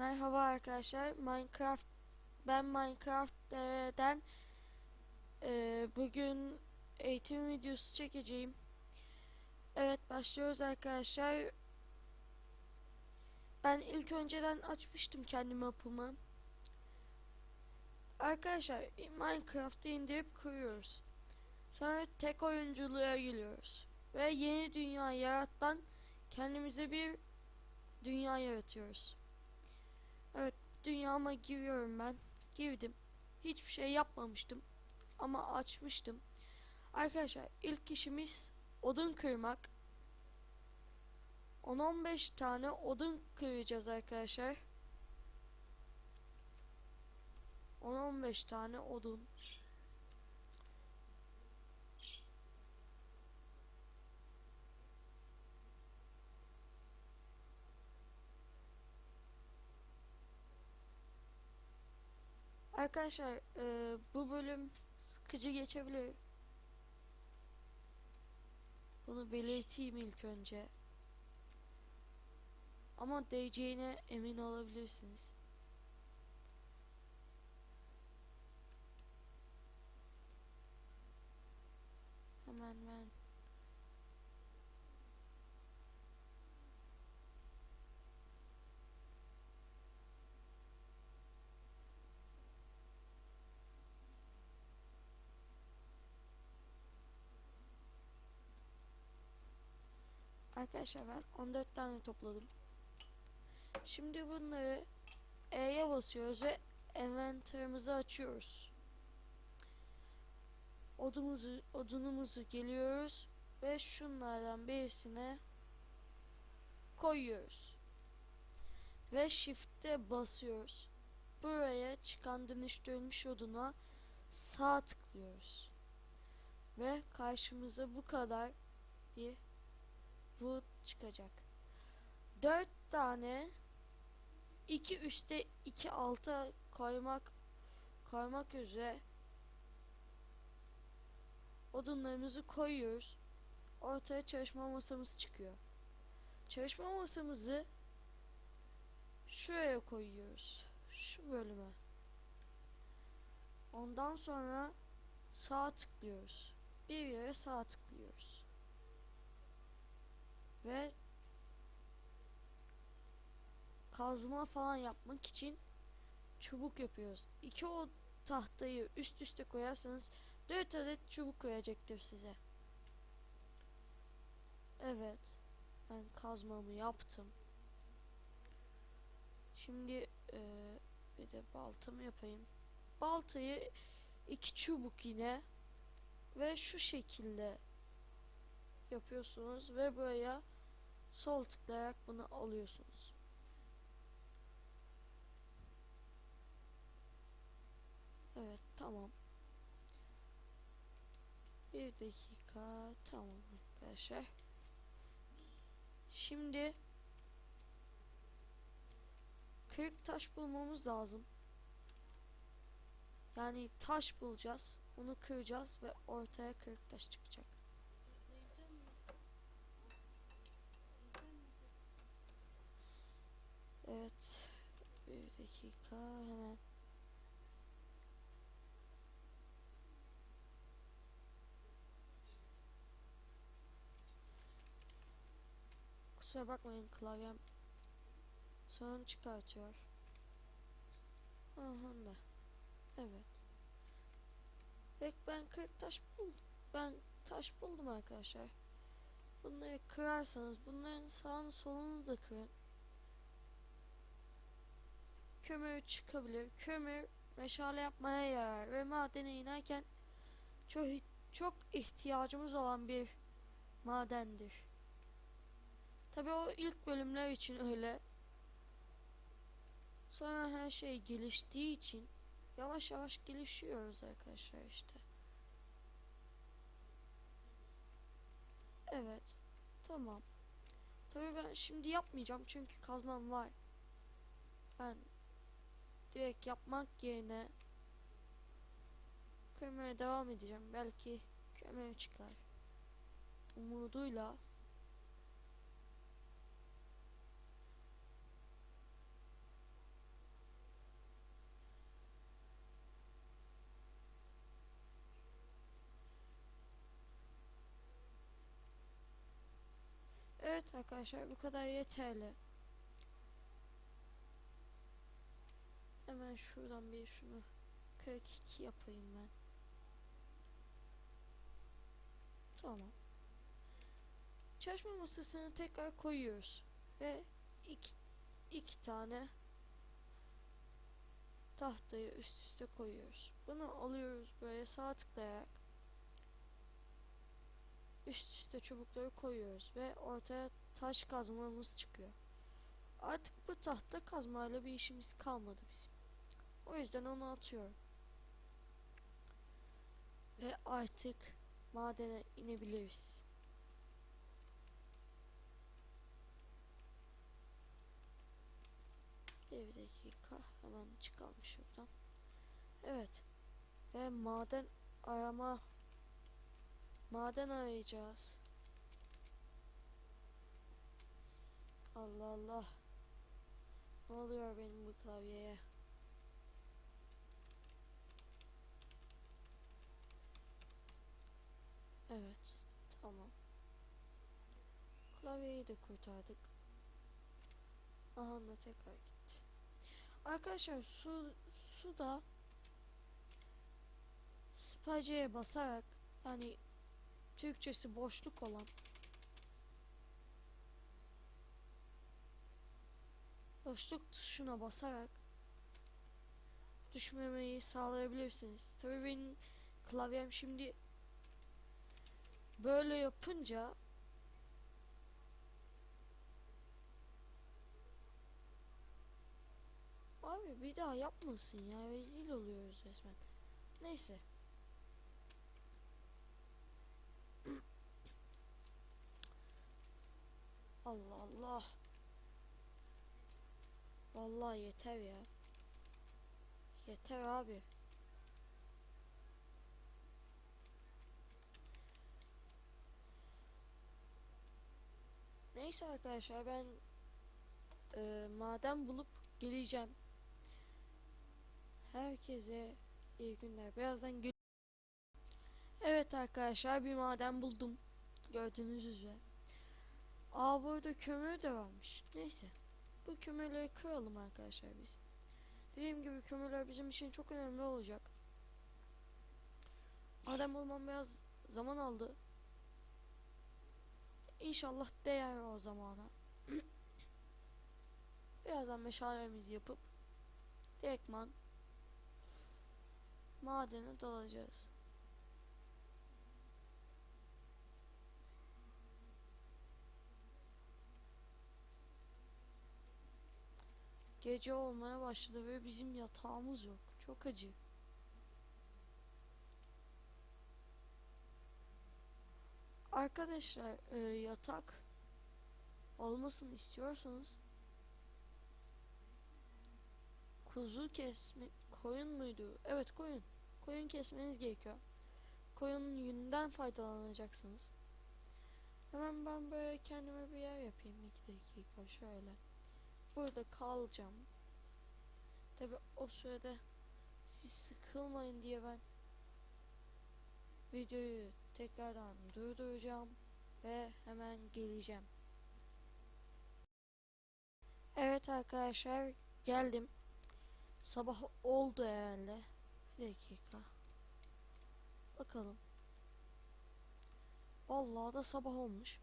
Merhaba arkadaşlar. Minecraft ben Minecraft'ten e, bugün eğitim videosu çekeceğim. Evet başlıyoruz arkadaşlar. Ben ilk önceden açmıştım kendi mapımı. Arkadaşlar Minecraft'ı indirip kuruyoruz. Sonra tek oyunculuğa giriyoruz. Ve yeni dünya yaratan kendimize bir dünya yaratıyoruz. Evet dünyama giriyorum ben. Girdim. Hiçbir şey yapmamıştım. Ama açmıştım. Arkadaşlar ilk işimiz odun kırmak. 10-15 tane odun kıracağız arkadaşlar. 10-15 tane odun. Arkadaşlar e, bu bölüm sıkıcı geçebilir. Bunu belirteyim ilk önce. Ama değeceğine emin olabilirsiniz. Hemen ben Arkadaşlar ben 14 tane topladım. Şimdi bunları E'ye basıyoruz ve envanterimizi açıyoruz. Odumuzu, odunumuzu geliyoruz ve şunlardan birisine koyuyoruz. Ve shift'e basıyoruz. Buraya çıkan dönüştürülmüş oduna sağ tıklıyoruz. Ve karşımıza bu kadar bir bu çıkacak. 4 tane 2 üstte 2 alta koymak koymak üzere odunlarımızı koyuyoruz. Ortaya çalışma masamız çıkıyor. Çalışma masamızı şuraya koyuyoruz. Şu bölüme. Ondan sonra sağ tıklıyoruz. Bir yere sağ tıklıyoruz ve kazma falan yapmak için çubuk yapıyoruz. İki o tahtayı üst üste koyarsanız 4 adet çubuk koyacaktır size. Evet. Ben kazmamı yaptım. Şimdi e, bir de baltamı yapayım. Baltayı iki çubuk yine ve şu şekilde yapıyorsunuz ve buraya sol tıklayarak bunu alıyorsunuz. Evet tamam. Bir dakika tamam arkadaşlar. Şimdi kırık taş bulmamız lazım. Yani taş bulacağız. Onu kıracağız ve ortaya kırık taş çıkacak. Evet. Bir dakika hemen. Kusura bakmayın klavyem sorun çıkartıyor. Aha da. Evet. Peki ben kırık taş buldum. Ben taş buldum arkadaşlar. Bunları kırarsanız bunların sağını solunu da kırın. Kömür çıkabilir. Kömür meşale yapmaya yarar ve madene inerken çok çok ihtiyacımız olan bir madendir. Tabii o ilk bölümler için öyle. Sonra her şey geliştiği için yavaş yavaş gelişiyoruz arkadaşlar işte. Evet. Tamam. Tabii ben şimdi yapmayacağım çünkü kazmam var. Ben direkt yapmak yerine kömüre devam edeceğim. Belki kömür çıkar. Umuduyla Evet arkadaşlar bu kadar yeterli. Hemen şuradan bir şunu 42 yapayım ben. Tamam. Çalışma masasını tekrar koyuyoruz ve iki, iki tane tahtayı üst üste koyuyoruz. Bunu alıyoruz böyle sağ tıklayarak üst üste çubukları koyuyoruz ve ortaya taş kazmamız çıkıyor. Artık bu tahta kazmayla bir işimiz kalmadı bizim. O yüzden onu atıyorum. Ve artık madene inebiliriz. Bir dakika hemen çıkalım şuradan. Evet. Ve maden arama maden arayacağız. Allah Allah. Ne oluyor benim bu klavyeye? Evet. Tamam. Klavyeyi de kurtardık. Aha da tekrar gitti. Arkadaşlar su suda spaceye basarak yani Türkçesi boşluk olan boşluk tuşuna basarak düşmemeyi sağlayabilirsiniz. Tabii benim klavyem şimdi böyle yapınca Abi bir daha yapmasın ya rezil oluyoruz resmen. Neyse. Allah Allah. Vallahi yeter ya. Yeter abi. Neyse arkadaşlar ben e, maden bulup geleceğim. Herkese iyi günler. Birazdan gel Evet arkadaşlar bir maden buldum. Gördüğünüz üzere. Aa burada kömür de varmış. Neyse. Bu kömürleri kıralım arkadaşlar biz. Dediğim gibi kömürler bizim için çok önemli olacak. Maden bulmam biraz zaman aldı. İnşallah değer o zamana. Birazdan meşalemizi yapıp direktman madene dalacağız. Gece olmaya başladı ve bizim yatağımız yok. Çok acı. Arkadaşlar e, yatak olmasını istiyorsanız kuzu kesme koyun muydu? Evet koyun. Koyun kesmeniz gerekiyor. Koyunun yününden faydalanacaksınız. Hemen ben böyle kendime bir yer yapayım. iki dakika şöyle. Burada kalacağım. Tabi o sürede siz sıkılmayın diye ben videoyu tekrardan durduracağım ve hemen geleceğim. Evet arkadaşlar geldim. Sabah oldu herhalde. Bir dakika. Bakalım. Vallahi da sabah olmuş.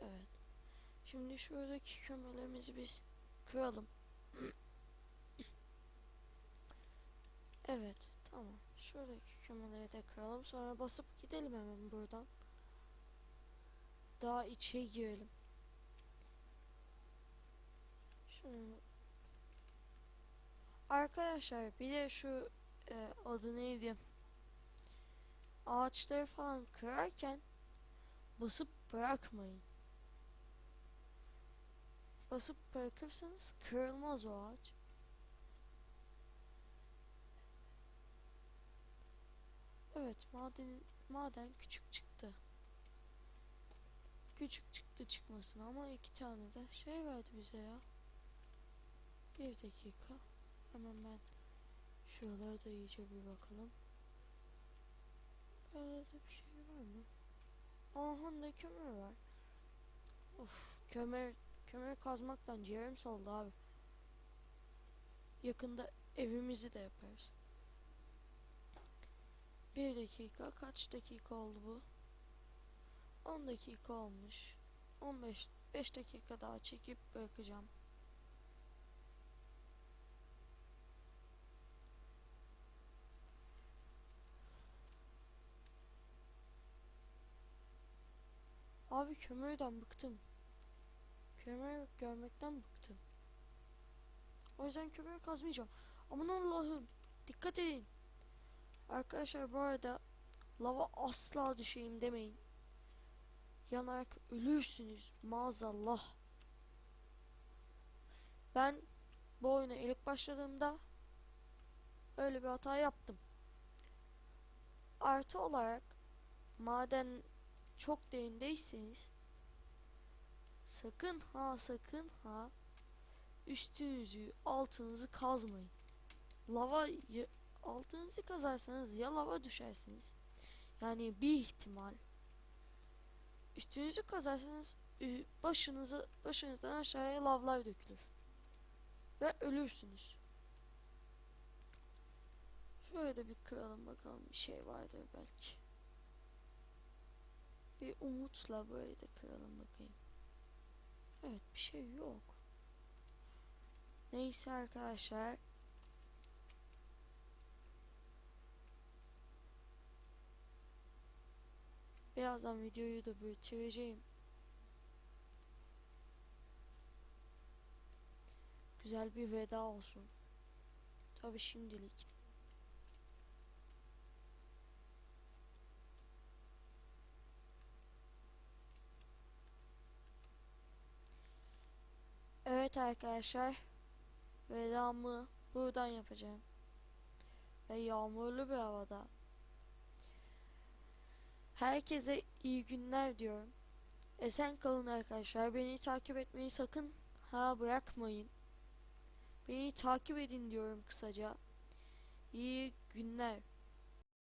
Evet. Şimdi şuradaki kömürlerimizi biz kıralım. evet, tamam. Şuradaki kömürleri de kıralım. Sonra basıp gidelim hemen buradan. Daha içe girelim. Şunu Arkadaşlar bir de şu e, adı neydi? Ağaçları falan kırarken basıp bırakmayın. Basıp bırakırsanız kırılmaz o ağaç. Evet maden maden küçük çıktı. Küçük çıktı çıkmasın ama iki tane de şey verdi bize ya. Bir dakika. Hemen ben şuralara da iyice bir bakalım. Buralarda bir şey var mı? Aha da kömür var. Of, kömür kömür kazmaktan ciğerim soldu abi. Yakında evimizi de yaparız. Bir dakika kaç dakika oldu bu? 10 dakika olmuş. 15 5 dakika daha çekip bırakacağım. Abi kömürden bıktım. Kömür görmekten bıktım. O yüzden kömür kazmayacağım. Aman Allah'ım. Dikkat edin. Arkadaşlar bu arada lava asla düşeyim demeyin. Yanarak ölürsünüz maazallah. Ben bu oyuna ilk başladığımda öyle bir hata yaptım. Artı olarak maden çok derindeyseniz sakın ha sakın ha üstünüzü altınızı kazmayın. Lava altınızı kazarsanız ya lava düşersiniz. Yani bir ihtimal. Üstünüzü kazarsanız başınızı başınızdan aşağıya lavlar dökülür. Ve ölürsünüz. Şöyle de bir kıralım bakalım bir şey vardır belki. Bir umutla böyle de kıralım bakayım. Evet bir şey yok. Neyse arkadaşlar. Birazdan videoyu da bitireceğim. Güzel bir veda olsun. Tabi şimdilik. Evet arkadaşlar. Vedamı buradan yapacağım. Ve yağmurlu bir havada. Herkese iyi günler diyorum. Esen kalın arkadaşlar. Beni takip etmeyi sakın ha bırakmayın. Beni takip edin diyorum kısaca. İyi günler.